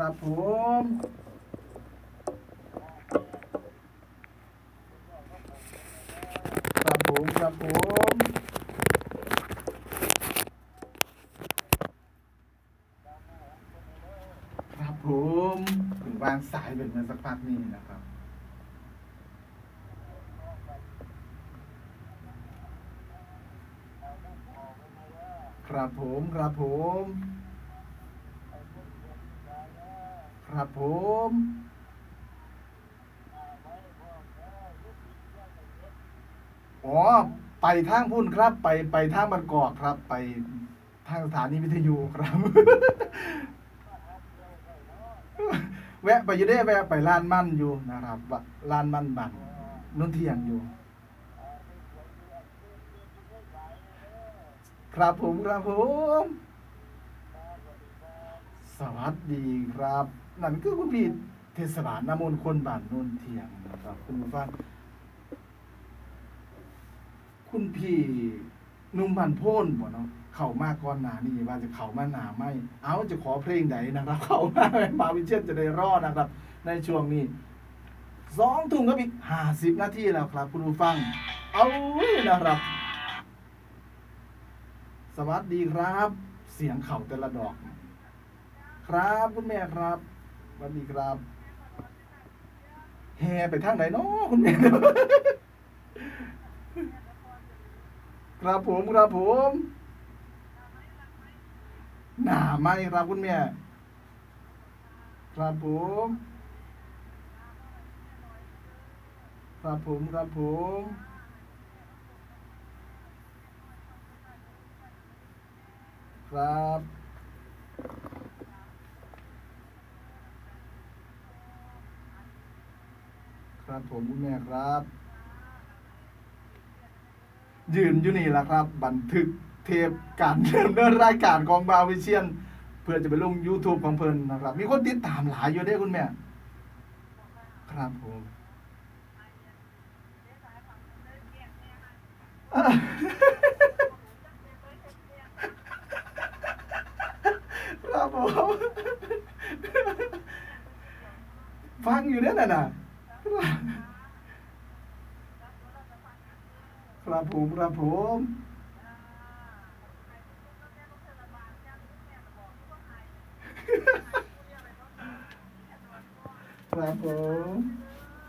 ครับผมครับผมครับผมครับผมถึงวางสายเป็นเมื่อสักพักนี้นะครับครับผมครับผม ครับผมอ๋อไปทางพุ่นครับ ไปไปทางบางกอกครับ ไปทางสถานีวิทยุครับ แวะไปอยู่ได้แวะไปลานมั่นอยู่นะครับลานมั่นบันนุ่นเทียงอยู่ ครับผมครับผม สวัสดีครับ นั่นคือคุณพี่เทศบาลน้ำมนต์คนบ้านโนนเทียงนะครับ คุณผู้ฟังคุณพี่นุ่มบันโพนบ่เนาะเข้ามาก่อนหนานี่ว่าจะเข้ามาหนาไม่เอาจะขอเพลงใดนะครับ เข้ามามาวิเชียนจะได้รอดนะครับ ในช่วงนี้สองทุ่มกับอีกห้าสิบนาทีแล้วครับ คุณผู้ฟัง เอานะครับ สวัสดีครับ เสียงเข่าแต่ละดอก ครับคุณแม่ครับวัสดีครับแห่ไปทางไหนเนาะคุณแม่ครับผมครับผมหนาไหมครับคุณแม่ครับผมครับผมครับผมครับ ครับผมคุณแม่ครับ ยืนอยู่นี่แหละครับ บันทึกเทปการดำเนินรายการของบาวิเชียน เพื่อจะไปลง YouTube ของเพิ่นนะครับ มีคนติดตามหลายอยู่เด้คุณแม่ ครับผมครับผมฟังอยู่เนี่ยน่ะนะ ครับผมครับผมครับผม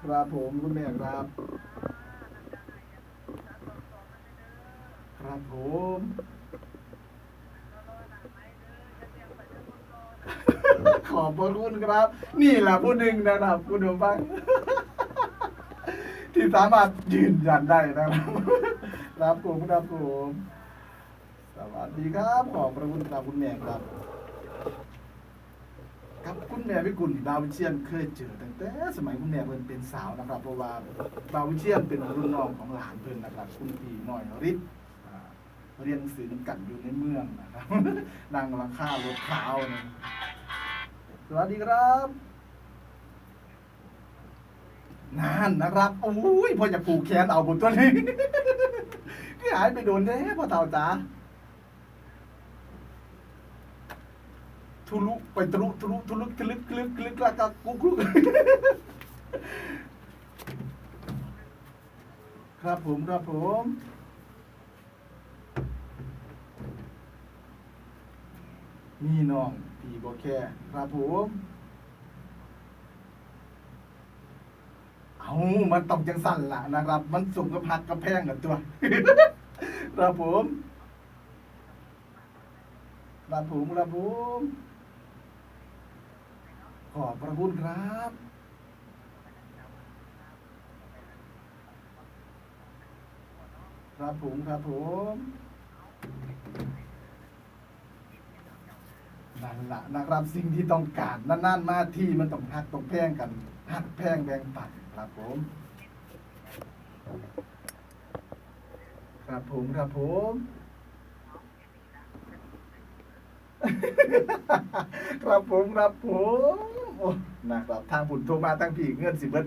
ครับผมคุณแม่ครับ ครับผมขอบพระคุณครับ นี่แหละผู้หนึ่งนะครับ คุณผู้ฟัง ที่สามารถยืนยันได้นะครับครับผมครับผมสวัสดีครับ ขอบพระคุณครับคุณแม่ครับครับคุณแม่วิกุลดาววิเชียนเคยเจอตั้งแต่สมัยคุณแม่เพิ่นเป็นสาวนะครับ เพราะว่าดาววิเชียนเป็นรุ่นน้องของหลานเพิ่นนะครับ คุณพี่น้อยฤทธิ์อ่าเรียนหนังสือน้ำกันอยู่ในเมืองนะครับ นั่งหลังคารถขาวนะสวัสดีครับ นานนะครับโอ้ยพ่อจะผูกแขนเอาบุญตัวนี้ที่หายไปโดนแท้พ่อเต่าจ๋าทุลุไปทะลุทะลุทะลุทะลึกทะลึกทะลึกล้วก็กุ๊กกุ๊กครับผมครับผมนี่น้องพี่บอแค่ครับผม เอา มันต้องจังสั่นละนะครับ มันสูงกับพักกับแพงกับตัวครับผมครับผมครับผมขอบพระคุณครับครับผมครับผม นั่นละนะครับสิ่งที่ต้องการนั่นๆมาที่มันต้องหักต้องแพงกันหักแพงแบ่งปันครับผม ครับผมครับผมครับผมครับผม โอ้นะครับทางผุนโทรมาตั้งพี่เงื่อนสิเบิด